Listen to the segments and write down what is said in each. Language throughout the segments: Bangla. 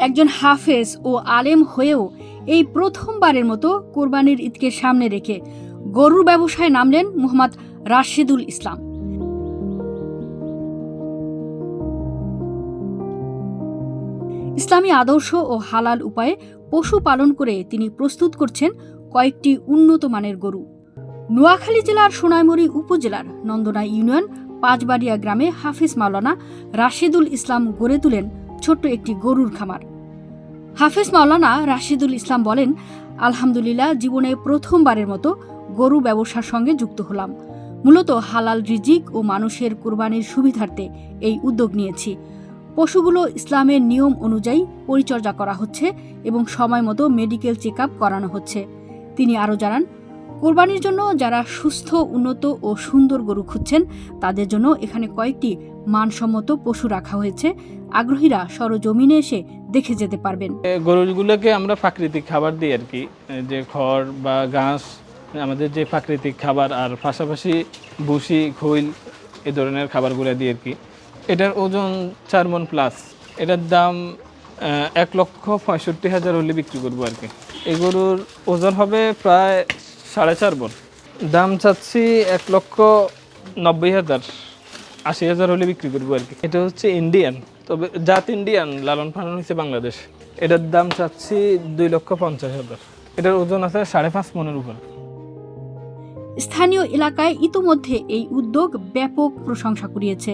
একজন হাফেজ ও আলেম হয়েও এই প্রথমবারের মতো কোরবানির ঈদকে সামনে রেখে গরুর ব্যবসায় নামলেন মোহাম্মদ রাশেদুল ইসলাম। ইসলামী আদর্শ ও হালাল উপায়ে পশু পালন করে তিনি প্রস্তুত করছেন কয়েকটি উন্নত মানের গরু। নোয়াখালী জেলার সোনাইমুড়ি উপজেলার নন্দনা ইউনিয়ন পাঁচবাড়িয়া গ্রামে হাফিজ মাওলানা রাশেদুল ইসলাম গড়ে তুলেন ছোট্ট একটি গরুর খামার। হাফিজ মাওলানা রাশিদুল ইসলাম বলেন, আলহামদুলিল্লাহ, জীবনে প্রথমবারের মতো গরু ব্যবসার সঙ্গে যুক্ত হলাম। মূলত হালাল রিজিক ও মানুষের কোরবানির সুবিধার্থে এই উদ্যোগ নিয়েছি। পশুগুলো ইসলামের নিয়ম অনুযায়ী পরিচর্যা করা হচ্ছে এবং সময় মতো মেডিকেল চেক করানো হচ্ছে। তিনি আরও জানান, কোরবানির জন্য যারা সুস্থ, উন্নত ও সুন্দর গরু খুঁজছেন, তাদের জন্য এখানে কয়েকটি মানসম্মত পশু রাখা হয়েছে আগ্রহীরা সরজমিনে এসে দেখে যেতে পারবেন। গরুগুলোকে আমরা প্রাকৃতিক খাবার দিই আর কি। যে খড় বা ঘাস, আমাদের যে প্রাকৃতিক খাবার আর পাশাপাশি ভুসি, খৈল এ ধরনের খাবারগুলো দিই আর কি। এটার ওজন চার মন প্লাস এটার দাম এক লক্ষ পঁয়ষট্টি হাজার হলে বিক্রি করব আর কি। এই গরুর ওজন হবে প্রায় সাড়ে চার মন। দাম চাচ্ছি এক লক্ষ নব্বই হাজার। আশি হাজার হলে বিক্রি করব আর কি। এটা হচ্ছে ইন্ডিয়ান তবে জাত ইন্ডিয়ান লালন পালন হচ্ছে বাংলাদেশ। এটার দাম চাচ্ছি দুই লক্ষ পঞ্চাশ হাজার। এটার ওজন আছে সাড়ে পাঁচ মনের উপর। স্থানীয় এলাকায় ইতোমধ্যে এই উদ্যোগ ব্যাপক প্রশংসা কুড়িয়েছে।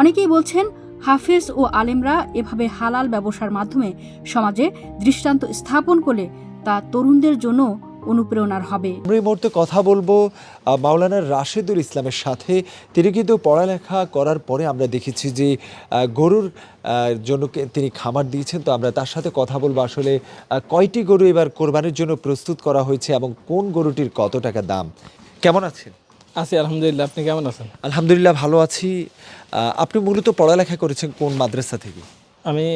অনেকেই বলছেন, হাফেজ ও আলেমরা এভাবে হালাল ব্যবসার মাধ্যমে সমাজে দৃষ্টান্ত স্থাপন করলে তা তরুণদের জন্য অনুপ্রেরণার হবে। আমরা এই মুহূর্তে কথা বলব মাওলানা রাশেদুল ইসলামের সাথে। তিনি কিন্তু পড়ালেখা করার পরে আমরা দেখেছি যে গরুর জন্য তিনি খামার দিয়েছেন। তো আমরা তার সাথে কথা বলব আসলে কয়টি গরু এবার কোরবানির জন্য প্রস্তুত করা হয়েছে এবং কোন গরুটির কত টাকা দাম? কেমন আছেন? আছি আলহামদুলিল্লাহ। আপনি কেমন আছেন? আলহামদুলিল্লাহ ভালো আছি। আপনি মূলত পড়ালেখা করেছেন কোন মাদ্রাসা থেকে? আমি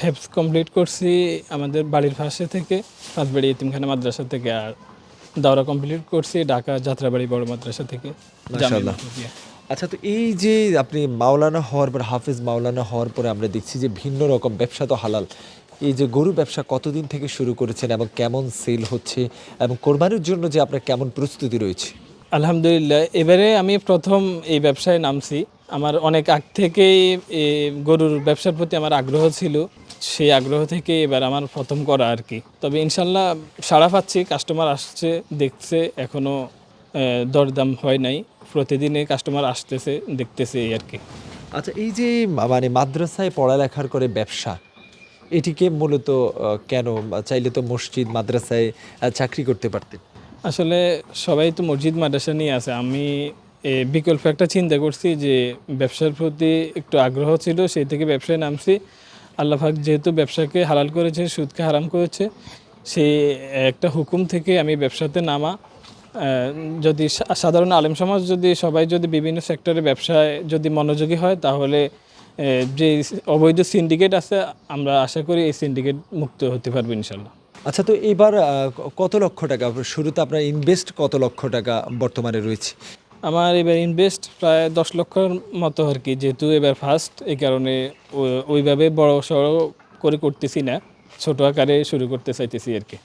হেপস কমপ্লিট করছি আমাদের বাড়ির পাশে থেকে পাঁচবাড়ি ইতিমখানা মাদ্রাসা থেকে আর দাওরা কমপ্লিট করছি ঢাকা যাত্রাবাড়ি বড় মাদ্রাসা থেকে। আচ্ছা তো এই যে আপনি মাওলানা হওয়ার পর হাফিজ মাওলানা হওয়ার পরে আমরা দেখছি যে ভিন্ন রকম ব্যবসা তো হালাল। এই যে গরু ব্যবসা কতদিন থেকে শুরু করেছেন এবং কেমন সেল হচ্ছে এবং কোরবানির জন্য যে আপনার কেমন প্রস্তুতি রয়েছে? আলহামদুলিল্লাহ এবারে আমি প্রথম এই ব্যবসায় নামছি। আমার অনেক আগ থেকেই গরুর ব্যবসার প্রতি আমার আগ্রহ ছিল। সেই আগ্রহ থেকে এবার আমার প্রথম করা আর কি। তবে ইনশাল্লাহ সাড়া পাচ্ছি কাস্টমার আসছে দেখছে এখনও দরদাম হয় নাই। প্রতিদিনে কাস্টমার আসতেছে দেখতেছে এই আর কি। আচ্ছা এই যে মানে মাদ্রাসায় পড়ালেখার করে ব্যবসা এটিকে মূলত কেন? চাইলে তো মসজিদ মাদ্রাসায় চাকরি করতে পারতেন। আসলে সবাই তো মসজিদ মাদ্রাসা নিয়ে আছে। আমি এ, বিকল্প একটা চিন্তা করছি যে ব্যবসার প্রতি একটু আগ্রহ ছিল সেই থেকে ব্যবসায় নামছি। আল্লাহাক যেহেতু ব্যবসাকে হালাল করেছে, সুদকে হারাম করেছে সেই একটা হুকুম থেকে আমি ব্যবসাতে নামা যদি সা- সাধারণ আলেম সমাজ যদি সবাই যদি বিভিন্ন সেক্টরে ব্যবসায় যদি মনোযোগী হয়, তাহলে যে অবৈধ সিন্ডিকেট আছে, আমরা আশা করি এই সিন্ডিকেট মুক্ত হতে পারব ইনশাল্লাহ। আচ্ছা তো এবার কত লক্ষ টাকা? শুরুতে আপনার ইনভেস্ট কত লক্ষ টাকা বর্তমানে রয়েছে? আমার এবার ইনভেস্ট প্রায় দশ লক্ষর মতো আর কি, যেহেতু এবার ফার্স্ট এই কারণে ওইভাবে বড় সড়ো করে করতেছি না, ছোট আকারে শুরু করতে চাইতেছি আর কি।